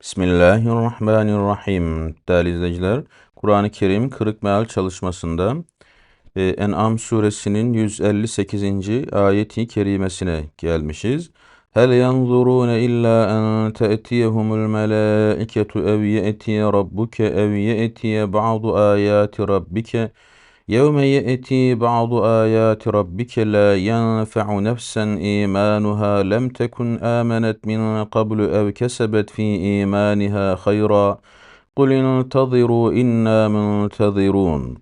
Bismillahirrahmanirrahim. Değerli izleyiciler, Kur'an-ı Kerim Kırık Meal çalışmasında e, En'am suresinin 158. ayeti kerimesine gelmişiz. Hel yanzurune illa en te'tiyehumul melâiketu ev ye'tiye rabbuke ev ye'tiye ba'du ayati rabbike يوم يأتي بعض آيات ربك لا ينفع نفسا إيمانها لم تكن آمنت من قبل أو كسبت في إيمانها خيرا قل انتظروا إنا منتظرون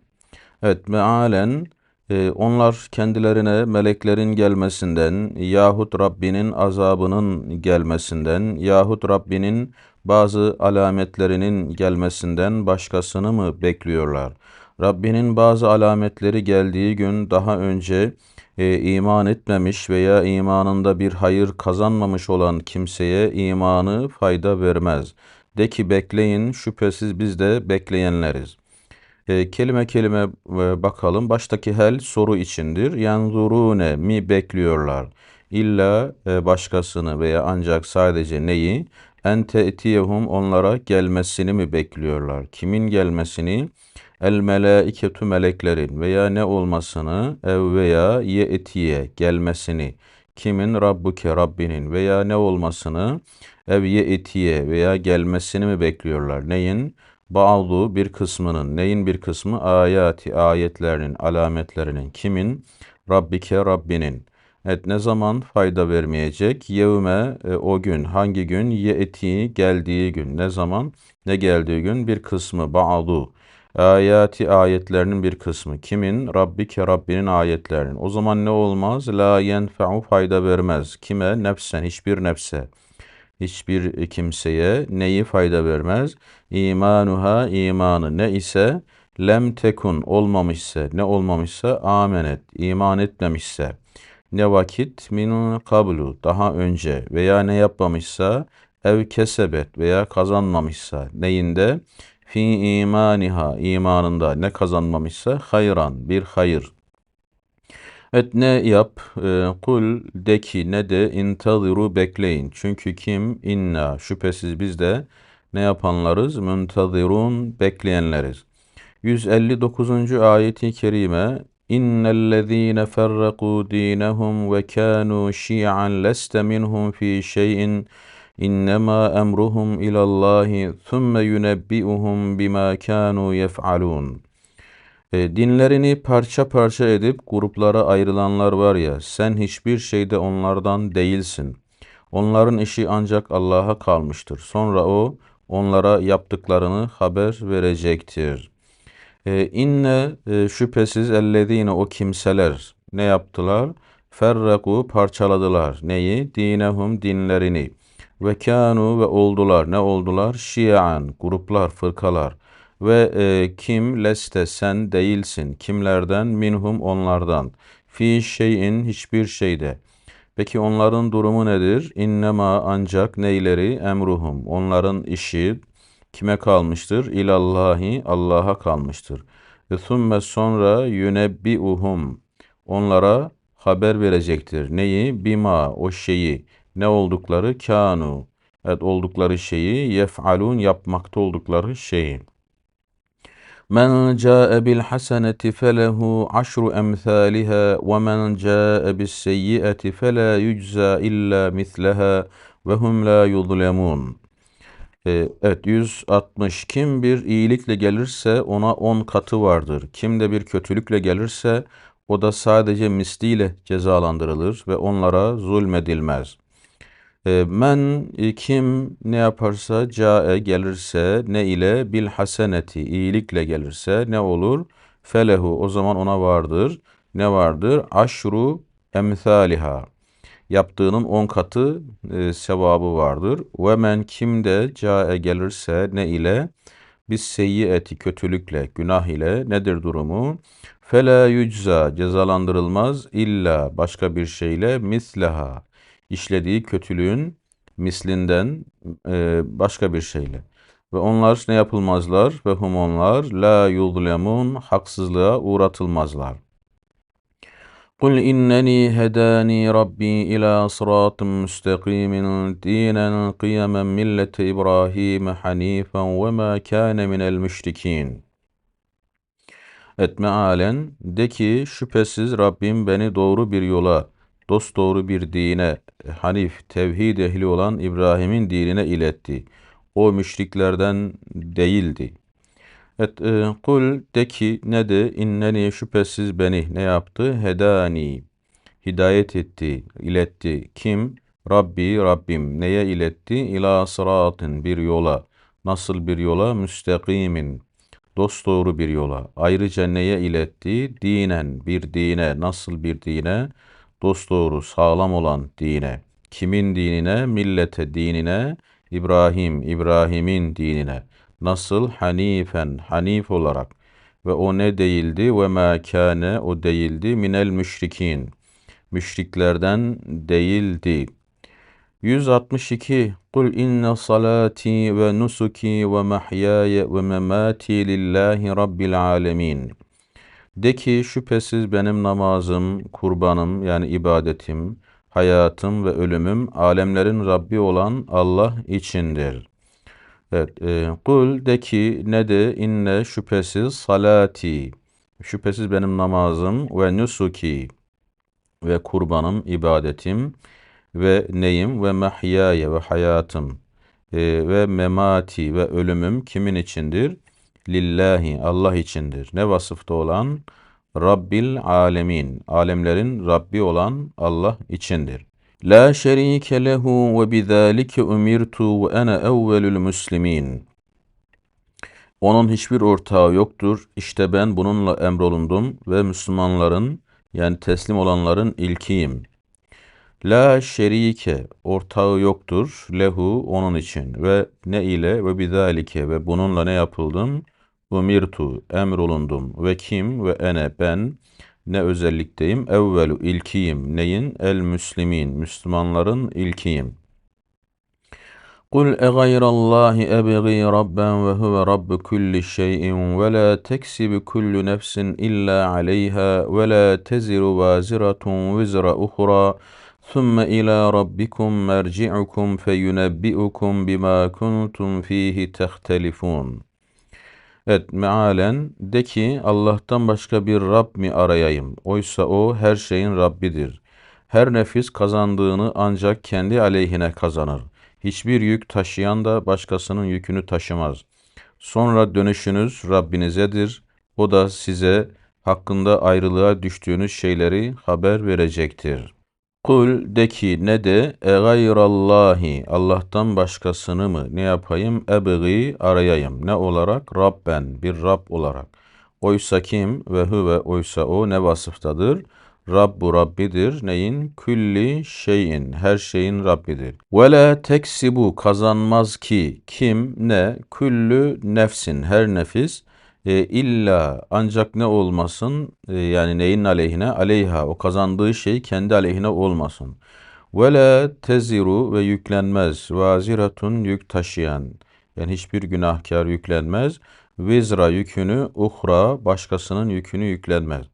Evet mealen e, onlar kendilerine meleklerin gelmesinden yahut Rabbinin azabının gelmesinden yahut Rabbinin bazı alametlerinin gelmesinden başkasını mı bekliyorlar? Rabbinin bazı alametleri geldiği gün daha önce e, iman etmemiş veya imanında bir hayır kazanmamış olan kimseye imanı fayda vermez. De ki bekleyin şüphesiz biz de bekleyenleriz. E, kelime kelime e, bakalım. Baştaki hel soru içindir. Yanzurune mi bekliyorlar? İlla e, başkasını veya ancak sadece neyi? Ente etiyehum onlara gelmesini mi bekliyorlar? Kimin gelmesini? El melaiketu meleklerin veya ne olmasını ev veya ye etiye gelmesini kimin Rabbuke Rabbinin veya ne olmasını ev ye etiye veya gelmesini mi bekliyorlar? Neyin? Bazı bir kısmının, neyin bir kısmı? Ayati, ayetlerinin, alametlerinin. Kimin? Rabbike Rabbinin. Evet ne zaman fayda vermeyecek? Yevme e, o gün. Hangi gün? Ye eti geldiği gün. Ne zaman? Ne geldiği gün? Bir kısmı. Ba'du. Ayati ayetlerinin bir kısmı. Kimin? Rabbike Rabbinin ayetlerinin. O zaman ne olmaz? La yenfe'u fayda vermez. Kime? Nefsen hiçbir nefse. Hiçbir kimseye neyi fayda vermez? İmanuha imanı ne ise lem tekun olmamışsa ne olmamışsa amenet iman etmemişse ne vakit min kablu daha önce veya ne yapmamışsa ev kesebet veya kazanmamışsa neyinde fi imaniha imanında ne kazanmamışsa hayran bir hayır. Evet ne yap? E, kul de ki ne de intaziru bekleyin. Çünkü kim inna şüphesiz biz de ne yapanlarız? Muntazirun bekleyenleriz. 159. ayeti kerime İnnellezîne ferrakû dînehum ve kânû şi'an leste minhum fî şey'in İnnemâ emruhum ilallahi thumme yunebbi'uhum bima kanu yef'alun. E, dinlerini parça parça edip gruplara ayrılanlar var ya, sen hiçbir şeyde onlardan değilsin. Onların işi ancak Allah'a kalmıştır. Sonra o onlara yaptıklarını haber verecektir. E, inne e, şüphesiz ellezine o kimseler ne yaptılar? Ferraku parçaladılar. Neyi? Dinehum dinlerini. Ve kanu ve oldular. Ne oldular? Şia'an, gruplar, fırkalar. Ve e, kim leste sen değilsin. Kimlerden? Minhum onlardan. Fi şeyin hiçbir şeyde. Peki onların durumu nedir? İnnema ancak neyleri? Emruhum. Onların işi kime kalmıştır? İlallahi Allah'a kalmıştır. Ve thumme sonra yunebbiuhum. Onlara haber verecektir. Neyi? Bima o şeyi ne oldukları kanu. Evet oldukları şeyi yef'alun yapmakta oldukları şeyi. Men ca'e bil haseneti felehu aşru emthaliha ve men ca'e bis seyyiati fela yücza illa misleha ve hum la yuzlemun. Ee, evet 160 kim bir iyilikle gelirse ona 10 katı vardır. Kim de bir kötülükle gelirse o da sadece misliyle cezalandırılır ve onlara zulmedilmez. Ee, men e, kim ne yaparsa cae gelirse ne ile bil haseneti iyilikle gelirse ne olur? Felehu o zaman ona vardır. Ne vardır? Aşru emthaliha. Yaptığının on katı e, sevabı vardır. Ve men kim de cae gelirse ne ile? Biz seyyiyeti kötülükle, günah ile nedir durumu? Fela yücza cezalandırılmaz illa başka bir şeyle misleha işlediği kötülüğün mislinden e, başka bir şeyle. Ve onlar ne yapılmazlar? Ve hum onlar la yuzlemun haksızlığa uğratılmazlar. Kul inneni hedani Rabbi ila sıratın müstakimin dinen kıyamen millete İbrahim hanifen ve ma kâne minel müşrikîn. Et mealen de ki şüphesiz Rabbim beni doğru bir yola dost doğru bir dine, hanif, tevhid ehli olan İbrahim'in dinine iletti. O müşriklerden değildi. Et e, kul de ki ne de inneni şüphesiz beni ne yaptı? Hedani. Hidayet etti, iletti. Kim? Rabbi, Rabbim. Neye iletti? İla sıratın bir yola. Nasıl bir yola? Müstakimin. Dosdoğru bir yola. Ayrıca neye iletti? Dinen, bir dine. Nasıl bir dine? Dosdoğru, sağlam olan dine. Kimin dinine? Millete dinine. İbrahim, İbrahim'in dinine. Nasıl? Hanifen, hanif olarak. Ve o ne değildi? Ve ma kâne, o değildi. Minel müşrikin. Müşriklerden değildi. 162 Kul inne salati ve nusuki ve mahyaya ve memati lillahi rabbil alemin. De ki şüphesiz benim namazım, kurbanım yani ibadetim, hayatım ve ölümüm alemlerin Rabbi olan Allah içindir. Evet, e, kul de ki ne de inne şüphesiz salati, şüphesiz benim namazım ve nusuki ve kurbanım, ibadetim ve neyim ve mahyaya ve hayatım e, ve memati ve ölümüm kimin içindir? Lillahi, Allah içindir. Ne vasıfta olan? Rabbil alemin, alemlerin Rabbi olan Allah içindir. La şerike lehu ve bizalike umirtu ve ana evvelül müslimin. Onun hiçbir ortağı yoktur. İşte ben bununla emrolundum ve Müslümanların yani teslim olanların ilkiyim. La şerike ortağı yoktur lehu onun için ve ne ile ve bizalike ve bununla ne yapıldım? Umirtu emrolundum ve kim ve ene ben ne özellikteyim? Evvelu ilkiyim. Neyin? El müslimin. Müslümanların ilkiyim. Kul egayrallahi ebgi rabben ve huve rabbu kulli şeyin ve la teksibu kullu nefsin illa aleyha ve la teziru vaziratun vizra uhra ثم إلى ربكم مرجعكم فينبئكم بما كنتم فيه تختلفون Evet mealen de ki Allah'tan başka bir Rab mi arayayım? Oysa o her şeyin Rabbidir. Her nefis kazandığını ancak kendi aleyhine kazanır. Hiçbir yük taşıyan da başkasının yükünü taşımaz. Sonra dönüşünüz Rabbinizedir. O da size hakkında ayrılığa düştüğünüz şeyleri haber verecektir.'' Kul de ki ne de e gayrallahi Allah'tan başkasını mı ne yapayım ebgi arayayım ne olarak Rabben bir Rab olarak. Oysa kim ve huve oysa o ne vasıftadır? Rabbu Rabbidir. Neyin? Külli şeyin. Her şeyin Rabbidir. Ve la teksibu kazanmaz ki kim ne? Küllü nefsin. Her nefis e, illa ancak ne olmasın e, yani neyin aleyhine aleyha o kazandığı şey kendi aleyhine olmasın. Ve la teziru ve yüklenmez vaziratun yük taşıyan yani hiçbir günahkar yüklenmez. Vizra yükünü uhra başkasının yükünü yüklenmez.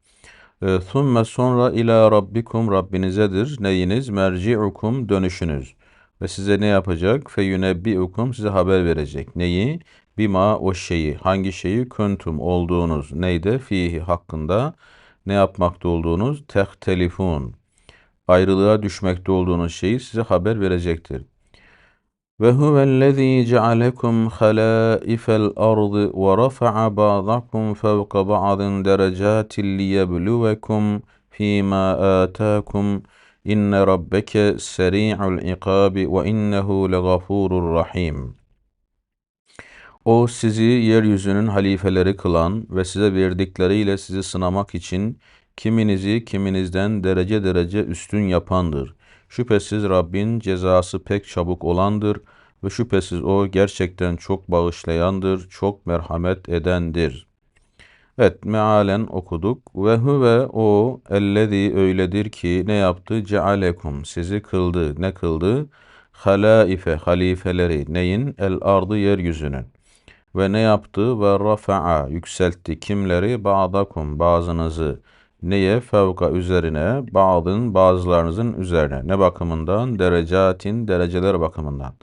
E, thumme sonra ila rabbikum Rabbinizedir neyiniz merci'ukum dönüşünüz. Ve size ne yapacak? Feyunebbi'ukum size haber verecek. Neyi? Bima o şeyi, hangi şeyi kuntum olduğunuz neydi? Fihi hakkında ne yapmakta olduğunuz? Tehtelifun. Ayrılığa düşmekte olduğunuz şeyi size haber verecektir. Ve huvellezî cealekum halâifel ardı ve rafa'a ba'dakum fevka ba'din derecâtin liyebluvekum fîmâ âtâkum inne rabbeke serî'ul ikâbi ve innehu legafûrur rahîm.'' O sizi yeryüzünün halifeleri kılan ve size verdikleriyle sizi sınamak için kiminizi kiminizden derece derece üstün yapandır. Şüphesiz Rabbin cezası pek çabuk olandır ve şüphesiz o gerçekten çok bağışlayandır, çok merhamet edendir. Evet, mealen okuduk. Ve huve o ellezî öyledir ki ne yaptı? Cealekum sizi kıldı. Ne kıldı? Halaife halifeleri neyin? El ardı yeryüzünün. Ve ne yaptı? Ve rafa'a yükseltti kimleri? Ba'dakum bazınızı. Neye? Fevka üzerine, bazın bazılarınızın üzerine. Ne bakımından? Derecatin, dereceler bakımından.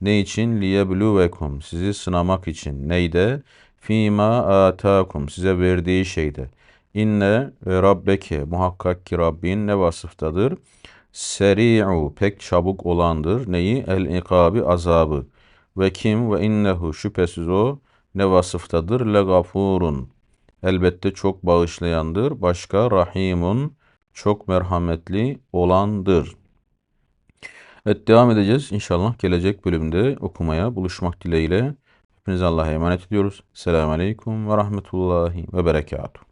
Ne için? Liyebluvekum, sizi sınamak için. Neyde? Fima atakum, size verdiği şeyde. İnne ve rabbeke, muhakkak ki Rabbin ne vasıftadır? Seri'u, pek çabuk olandır. Neyi? El-ikabi, azabı. Ve kim? Ve innehu, şüphesiz o ne vasıftadır? Legafurun, elbette çok bağışlayandır. Başka rahimun çok merhametli olandır. Evet devam edeceğiz inşallah gelecek bölümde okumaya buluşmak dileğiyle. Hepinize Allah'a emanet ediyoruz. Selamun Aleyküm ve Rahmetullahi ve Berekatuhu.